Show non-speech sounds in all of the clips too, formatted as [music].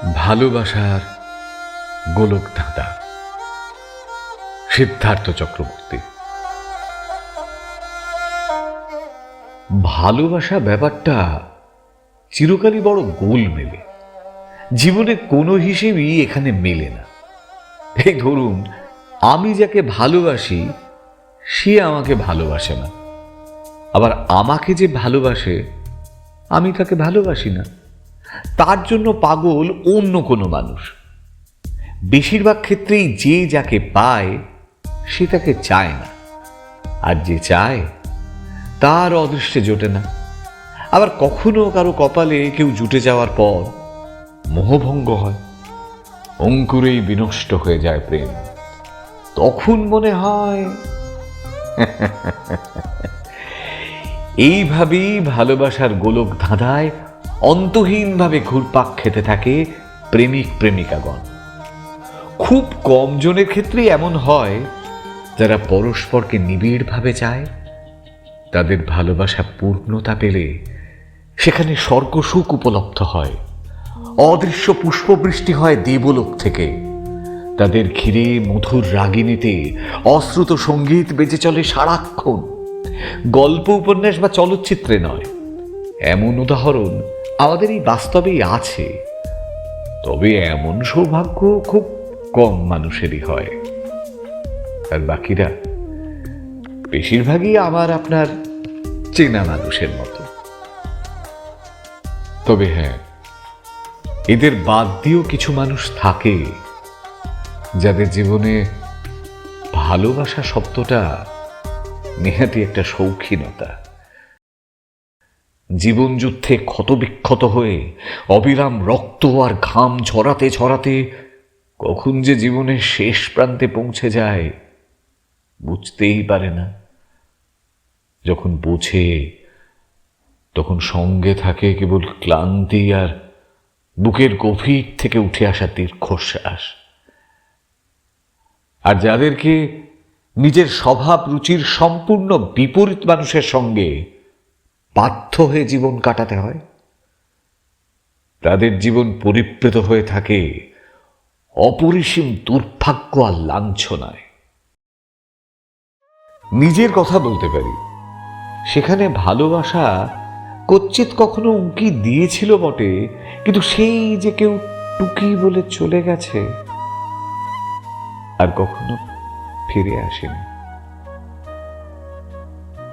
ভালোবাসার গোলক ধাঁধা সিদ্ধার্থ চক্রবর্তী। ভালোবাসা ব্যাপারটা চিরকালই বড় গোল মেলে। জীবনে কোনো হিসেবেই এখানে মেলে না। এই ধরুন, আমি যাকে ভালোবাসি, সে আমাকে ভালোবাসে না। আবার আমাকে যে ভালোবাসে, আমি তাকে ভালোবাসি না। তার জন্য পাগল অন্য কোনো মানুষ। বেশিরভাগ ক্ষেত্রেই যে যাকে পায়, সে তাকে চায় না। আর যে চায়, তার অদৃষ্টে জোটে না। আবার কখনো কারও কপালে কেউ জুটে যাওয়ার পর মোহভঙ্গ হয়, অঙ্কুরেই বিনষ্ট হয়ে যায় প্রেম। তখন মনে হয়, [laughs] এইভাবেই ভালোবাসার গোলক ধাঁধায় অন্তহীনভাবে ঘুরপাক খেতে থাকে প্রেমিক প্রেমিকাগণ। খুব কম জনের ক্ষেত্রেই এমন হয়, যারা পরস্পরকে নিবিড়ভাবে চায়, তাদের ভালোবাসা পূর্ণতা পেলে সেখানে স্বর্গসুখ উপলব্ধ হয়। অদৃশ্য পুষ্পবৃষ্টি হয় দেবলোক থেকে। তাদের ঘিরে মধুর রাগিনীতে অশ্রুত সংগীত বেজে চলে সারাক্ষণ। গল্প উপন্যাস বা চলচ্চিত্রে নয়। এমন উদাহরণ আমাদের এই বাস্তবেই আছে। তবে এমন সৌভাগ্য খুব কম মানুষেরই হয়। আর বাকিরা, বেশিরভাগই আমার আপনার চেনা মানুষের মতো। তবে হ্যাঁ এদের বাদ দিয়েও কিছু মানুষ থাকে, যাদের জীবনে ভালোবাসা শব্দটা নেহাতি একটা শৌখিনতা। জীবন যুদ্ধে ক্ষতবিক্ষত হয়ে অবিরাম রক্ত আর ঘাম ঝরাতে ঝরাতে কখন যে জীবনের শেষ প্রান্তে পৌঁছে যায়, বুঝতেই পারে না। যখন বোঝে, তখন সঙ্গে থাকে কেবল ক্লান্তি আর বুকের গভীর থেকে উঠে আসা দীর্ঘশ্বাস। আর যাদেরকে নিজের স্বভাব রুচির সম্পূর্ণ বিপরীত মানুষের সঙ্গে বাধ্য হয়ে জীবন কাটাতে হয়। তাদের জীবন পরিপ্রেত হয়ে থাকে অপরিসীম দুর্ভাগ্য আর লাঞ্ছনায়। নিজের কথা বলতে পারি। সেখানে ভালোবাসা কচ্ছিত কখনো উঁকি দিয়েছিল বটে, কিন্তু সেই যে কেউ টুকি বলে চলে গেছে আর কখনো ফিরে আসেনি।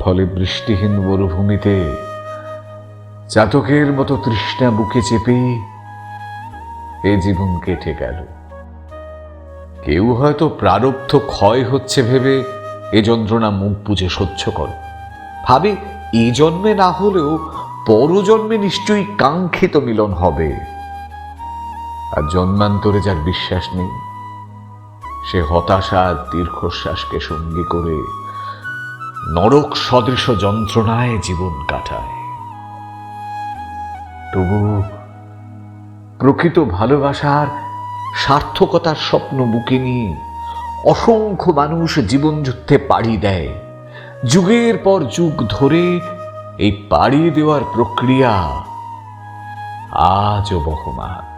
ফলে বৃষ্টিহীন মরুভূমিতে চাতকের মতো তৃষ্ণা বুকে চেপে এ জীবন কেটে গেল। কেউ হয়তো প্রারব্ধ ক্ষয় হচ্ছে ভেবে এ যন্ত্রণা মুখ বুঝে সহ্য করে। ভাবে এই জন্মে না হলেও পরজন্মে নিশ্চয়ই কাঙ্ক্ষিত মিলন হবে। আর জন্মান্তরে যার বিশ্বাস নেই, সে হতাশা আর দীর্ঘশ্বাসকে সঙ্গী করে নরক সদৃশ যন্ত্রণায় জীবন কাটায়। তবু প্রকৃত ভালোবাসার সার্থকতার স্বপ্ন বুকে নিয়ে অসংখ্য মানুষ জীবনযুদ্ধে পাড়ি দেয়। যুগের পর যুগ ধরে এই পাড়ি দেওয়ার প্রক্রিয়া আজও বহমান।